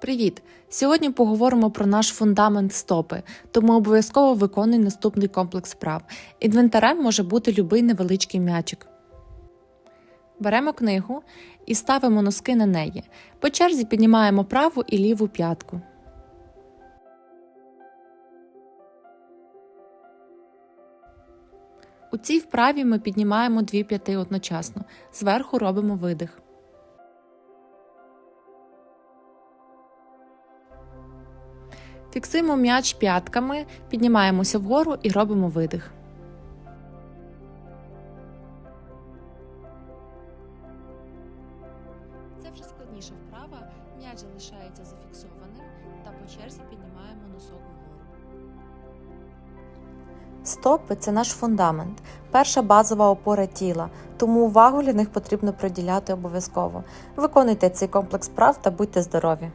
Привіт! Сьогодні поговоримо про наш фундамент стопи, тому обов'язково виконуй наступний комплекс вправ. Інвентарем може бути любий невеличкий м'ячик. Беремо книгу і ставимо носки на неї. По черзі піднімаємо праву і ліву п'ятку. У цій вправі ми піднімаємо дві п'яти одночасно. Зверху робимо видих. Фіксуємо м'яч п'ятками, піднімаємося вгору і робимо видих. Це вже складніша вправа. М'яч залишається зафіксованим та по черзі піднімаємо носок вгору. Стопи це наш фундамент, перша базова опора тіла, тому увагу для них потрібно приділяти обов'язково. Виконуйте цей комплекс прав та будьте здорові!